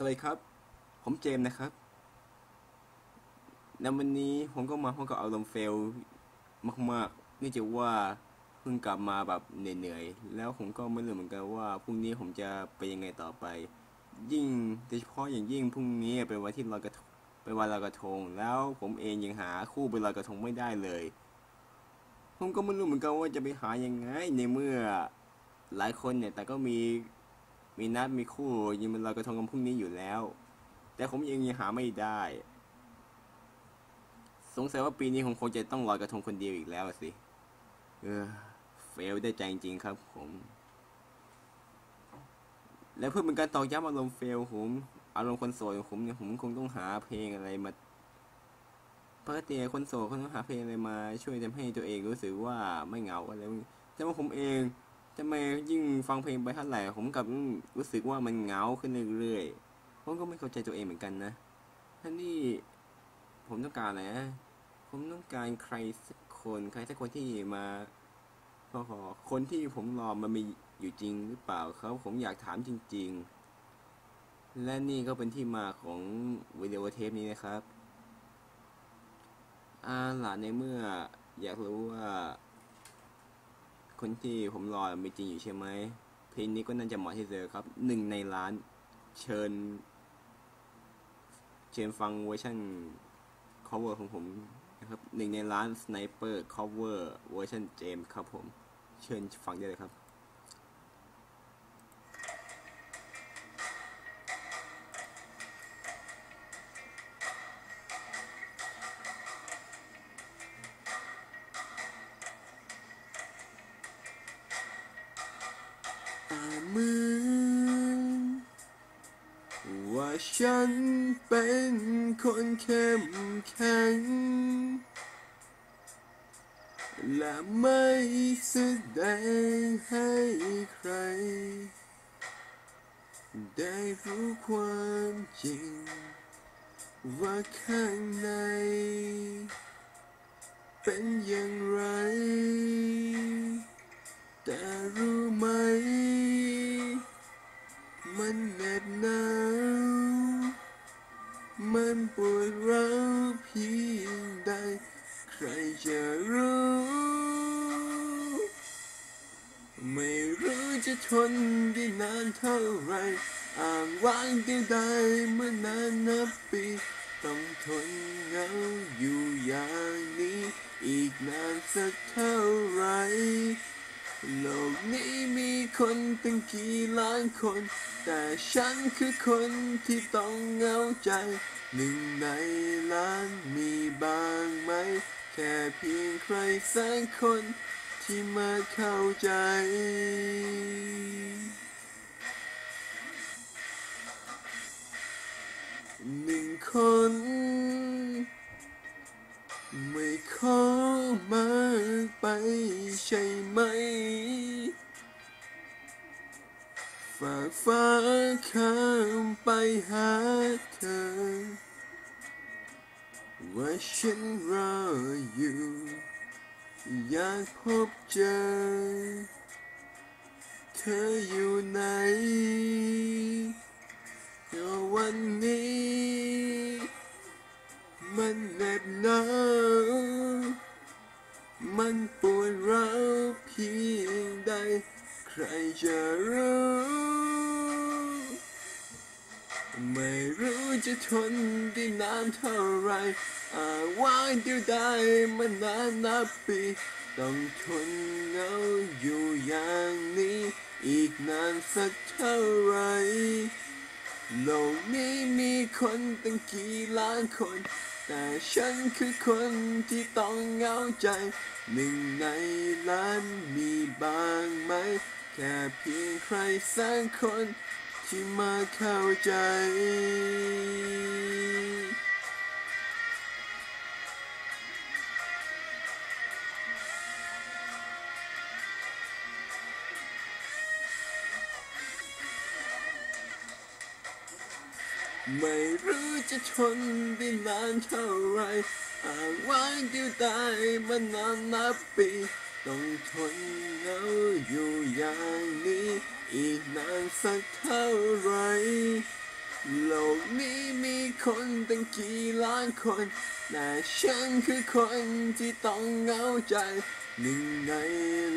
สวัสดีครับ ผมเจมส์นะครับในวันนี้ผมก็มาพร้อมกับอารมณ์เฟลมากๆเนื่องจากว่าเพิ่งกลับมาแบบเหนื่อยๆ แล้วผมก็ไม่รู้เหมือนกันว่าพรุ่งนี้ผมจะไปยังไงต่อไป ยิ่งโดยเฉพาะอย่างยิ่งพรุ่งนี้เป็นวันที่ลอยกระทงเป็นวันลอยกระทง แล้วผมเองยังหาคู่ไปลอยกระทงไม่ได้เลย ผมก็ไม่รู้เหมือนกันว่าจะไปหายังไงในเมื่อหลายคนเนี่ยแต่ก็มี มีนัดมีคู่ยิงเป็นลอยกระทงกันพรุ่งนี้อยู่แล้ว แต่ผมยังยังหาไม่ได้ สงสัยว่าปีนี้ผมคงจะต้องลอยกระทงคนเดียวอีกแล้วสิ เออเฟลได้ใจจริงครับผม และเพื่อเป็นการตอกย้ำอารมณ์เฟลผมอารมณ์คนโสดของผมเนี่ยผมคงต้องหาเพลงอะไรมาปกติคนโสดเขาต้องหาเพลงอะไรมาช่วยทำให้ตัวเองรู้สึกว่าไม่เหงาอะไรแต่ว่าผมเอง ทำไมยิ่งฟังเพลงไปเท่าไหร่ผมกับรู้สึกว่ามันเหงาขึ้นเรื่อยๆผมก็ไม่เข้าใจตัวเองเหมือนกันนะท่านี่ผมต้องการอะไรนะผมต้องการใครสักคนใครสักคนที่มาพอคนที่ผมรอมันมีอยู่จริงหรือเปล่าครับผมอยากถามจริง ๆ และนี่ก็เป็นที่มาของวิดีโอเทปนี้นะครับอาหลานในเมื่ออยากรู้ว่า คนที่ผมรอมีจริงอยู่ใช่ไหมเพลงนี้ก็น่าจะเหมาะที่เจอครับหนึ่งในล้านเชิญ เชิญฟังเวอร์ชัน cover ของผมนะครับหนึ่งในล้าน sniper cover เวอร์ชันเจมส์ครับผม เชิญฟังได้เลยครับ เหมือนว่าฉันเป็นคนเข้มแข็ง และไม่แสดงให้ใคร ได้รู้ความจริง ว่าข้างใน เป็นอย่างไร ยงใดใครจะรู้ ไม่รู้จะทนได้นานเท่าไรอ่างว่างเดียวดเมื่อนานนับปี ต้องทนเหงาอยู่อย่างนี้ อีกนานสักเท่าไร โลกนี้มีคนตั้งกี่ล้านคน แต่ฉันคือคนที่ต้องเหงาใจ หนึ่งในล้านมีบ้างไหม แค่เพียงใครสักคนที่มาเข้าใจ ฝากฟ้าข้ามไปหาเธอ ว่าฉันรออยู่ อยากพบเจอ เธออยู่ไหนก็วันนี้ มันเหน็บหนาว มันปวดร้าวเพียงใด ใครจะรู้ ไม่รู้จะทนได้นานเท่าไรอาว่าเดียวได้มานานนับปี ต้องทนเหงาอยู่อย่างนี้ อีกนานสักเท่าไรโลกนี้มีคนตั้งกี่ล้านคน แต่ฉันคือคนที่ต้องเหงาใจ หนึ่งในล้านมีบ้างไหม แค่เพียงใครสักคนที่มาเข้าใจ ไม่รู้จะทนได้นานเท่าไรอาว่างเดียวดายมานานนับปี ต้องทนเหงาอยู่อย่างนี้ อีกนานสักเท่าไรโลกนี้มีคนตั้งกี่ล้านคน แต่ฉันคือคนที่ต้องเหงาใจ หนึ่งใน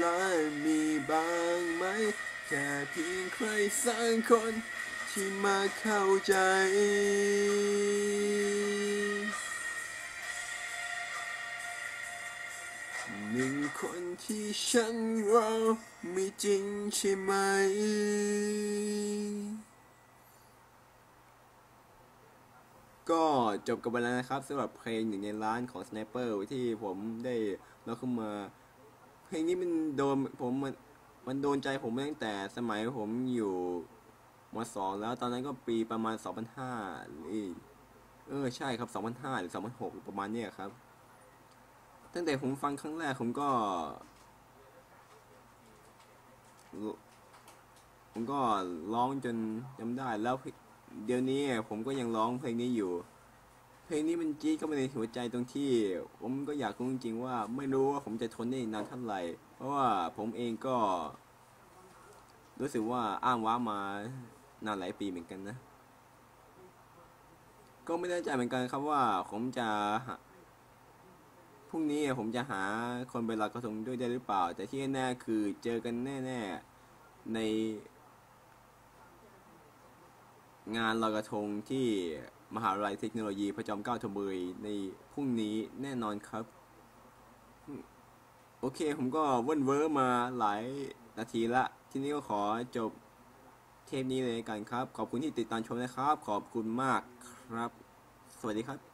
ล้านมีบ้างไหม แค่เพียงใครสักคน ที่มาเข้าใจ หนึ่งคนที่ฉันรอไม่จริงใช่ไหม ก็จบกันไปแล้วนะครับสำหรับเพลงหนึ่งในร้านของ Sniper ที่ผมได้เราขึ้นมา เพลงนี้มันโดนผมมันมันโดนใจผมตั้งแต่สมัยผมอยู่ มสองแล้วตอนนั้นก็ปีประมาณ 2005หรือเออใช่ครับ 2005 หรือ 2006 ประมาณเนี้ยครับ ตั้งแต่ผมฟังครั้งแรกผมก็ ผมก็ร้องจนจำได้แล้วเพลงเดี๋ยวนี้ผมก็ยังร้องเพลงนี้อยู่ เพลงนี้มันจี๊ดเข้ามาในหัวใจตรงที่ ผมก็อยากรู้จริงๆว่า ไม่รู้ว่าผมจะทนได้นานเท่าไหร่ เพราะว่าผมเองก็ รู้สึกว่าอ้างว้างมา นานหลายปีเหมือนกันนะ ก็ไม่แน่ใจเหมือนกันครับว่าผมจะพรุ่งนี้ผมจะหาคนไปลอยกระทงด้วยได้หรือเปล่า แต่ที่แน่คือเจอกันแน่ ๆ ใน งานลอยกระทงที่มหาวิทยาลัยเทคโนโลยีพระจอมเกล้าธนบุรีในพรุ่งนี้แน่นอนครับ โอเคผมก็เว่นเวอร์มาหลายนาทีละ ทีนี้ก็ขอจบ เทปนี้เลยกันครับ ขอบคุณที่ติดตามชมนะครับ ขอบคุณมากครับ สวัสดีครับ